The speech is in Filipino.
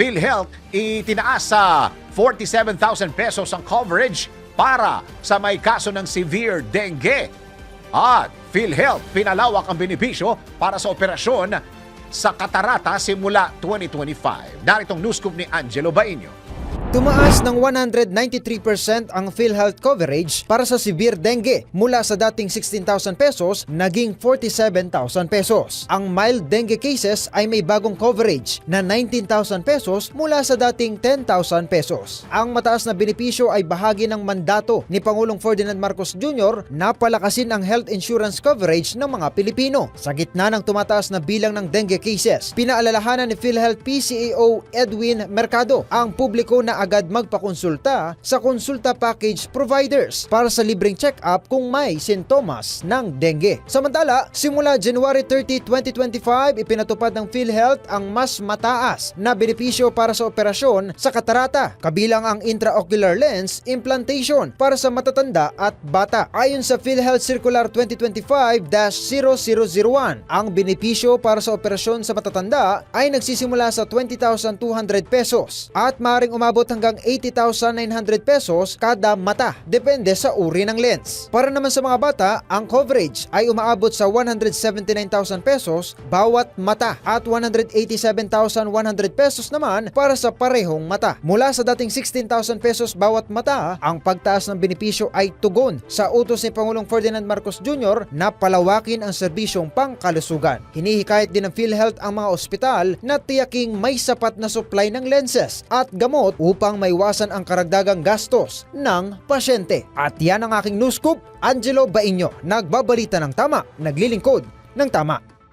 PhilHealth itinaas sa 47,000 pesos ang coverage para sa may kaso ng severe dengue. At PhilHealth pinalawak ang benepisyo para sa operasyon sa katarata simula 2025. Naritong news scoop ni Angelo Bainio. Tumaas ng 193% ang PhilHealth coverage para sa severe dengue mula sa dating 16,000 pesos naging 47,000 pesos. Ang mild dengue cases ay may bagong coverage na 19,000 pesos mula sa dating 10,000 pesos. Ang mataas na benepisyo ay bahagi ng mandato ni Pangulong Ferdinand Marcos Jr. na palakasin ang health insurance coverage ng mga Pilipino. Sa gitna ng tumataas na bilang ng dengue cases, pinaalalahanan ni PhilHealth PCAO Edwin Mercado ang publiko na agad magpakonsulta sa konsulta package providers para sa libreng check-up kung may sintomas ng dengue. Samantala, simula January 30, 2025, ipinatupad ng PhilHealth ang mas mataas na benepisyo para sa operasyon sa katarata, kabilang ang intraocular lens implantation para sa matatanda at bata. Ayon sa PhilHealth Circular 2025-0001, ang benepisyo para sa operasyon sa matatanda ay nagsisimula sa 20,200 pesos at maaaring umabot hanggang 80,900 pesos kada mata, depende sa uri ng lens. Para naman sa mga bata, ang coverage ay umaabot sa 179,000 pesos bawat mata at 187,100 pesos naman para sa parehong mata. Mula sa dating 16,000 pesos bawat mata, ang pagtaas ng benepisyo ay tugon sa utos ni Pangulong Ferdinand Marcos Jr. na palawakin ang serbisyong pangkalusugan. Hinihikayat din ng PhilHealth ang mga ospital na tiyaking may sapat na supply ng lenses at gamot upang maiwasan ang karagdagang gastos ng pasyente. At yan ang aking news scoop, Angelo Bainyo, nagbabalita ng tama, naglilingkod ng tama.